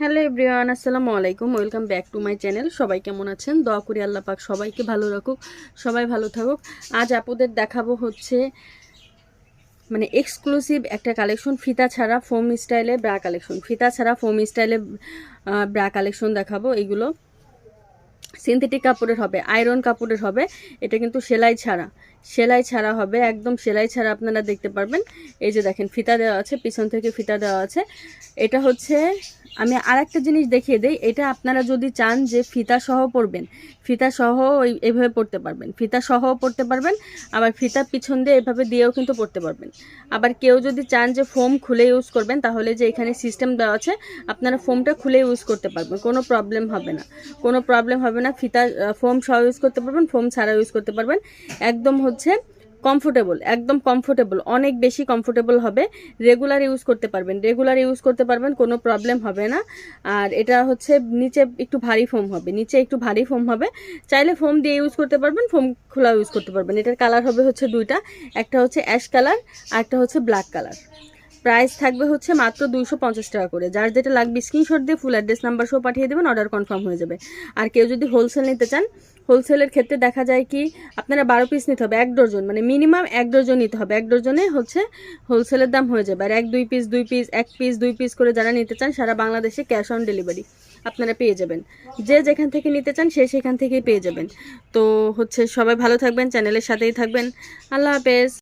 Hello everyone, আসসালামু আলাইকুম। Welcome back to my channel. সবাই কেমন আছেন? দোয়া করি আল্লাহ পাক সবাইকে ভালো রাখুক, সবাই ভালো থাকুক। আজ আপুদের দেখাবো হচ্ছে মানে এক্সক্লুসিভ একটা কালেকশন ফিতা ছাড়া ফোম স্টাইলে ব্রা কালেকশন ফিতা ছাড়া ফোম স্টাইলে ব্রা কালেকশন দেখাবো এগুলো। সিনথেটিক কাপড়ের হবে আয়রন কাপড়ের হবে, এটা কিন্তু সেলাই ছাড়া। সেলাই ছাড়া হবে, একদম সেলাই ছাড়া আপনারা দেখতে পারবেন। এই যে দেখেন, ফিতা দেওয়া আছে, পিছন থেকে ফিতা দেওয়া আছে। এটা হচ্ছে, আমি আর একটা জিনিস দেখিয়ে দিই, এটা আপনারা যদি চান যে ফিতা সহ পরবেন, ফিতা সহ ওই, এভাবে পড়তে পারবেন। ফিতা সহ পড়তে পারবেন, আবার ফিতা পিছন দিয়ে এভাবে দিয়েও কিন্তু পড়তে পারবেন। আবার কেউ যদি চান যে ফোম খুলে ইউজ করবেন, তাহলে যে এখানে সিস্টেম দেওয়া আছে, আপনারা ফোমটা খুলে ইউজ করতে পারবেন, কোনো প্রবলেম হবে না। কোনো প্রবলেম হবে না, ফিতা ফোম সহ ইউজ করতে পারবেন, ফোম ছাড়া ইউজ করতে পারবেন। একদম হচ্ছে কমফোর্টেবল একদম কমফোর্টেবল অনেক বেশি কমফোর্টেবল হবে। রেগুলার ইউজ করতে পারবেন রেগুলার ইউজ করতে পারবেন, কোনো প্রবলেম হবে না। আর এটা হচ্ছে নিচে একটু ভারী ফোম হবে, নিচে একটু ভারী ফোম হবে। চাইলে ফোম দিয়ে ইউজ করতে পারবেন ফোম খোলা ইউজ করতে পারবেন। এটার কালার হবে হচ্ছে দুইটা, একটা হচ্ছে অ্যাশ কালার আর একটা হচ্ছে ব্ল্যাক কালার প্রাইস থাকবে হচ্ছে মাত্র দুইশো পঞ্চাশ টাকা করে। যার যেটা লাগবে স্ক্রিনশট দিয়ে ফুল অ্যাড্রেস নাম্বার সহ পাঠিয়ে দেবেন অর্ডার কনফার্ম হয়ে যাবে। আর কেউ যদি হোলসেল নিতে চান হোলসেলের ক্ষেত্রে দেখা যায় কি, আপনারা বারো পিস নিতে হবে, এক ডজন মানে মিনিমাম এক ডজন নিতে হবে। এক ডজনে হচ্ছে হোলসেলের দাম হয়ে যাবে। আর এক, দুই পিস দুই পিস এক পিস দুই পিস করে যারা নিতে চান, সারা বাংলাদেশে ক্যাশ অন ডেলিভারি আপনারা পেয়ে যাবেন। যে যেখান থেকে নিতে চান, সে সেখান থেকেই পেয়ে যাবেন। তো হচ্ছে সবাই ভালো থাকবেন চ্যানেলের সাথেই থাকবেন। আল্লাহ হাফেজ।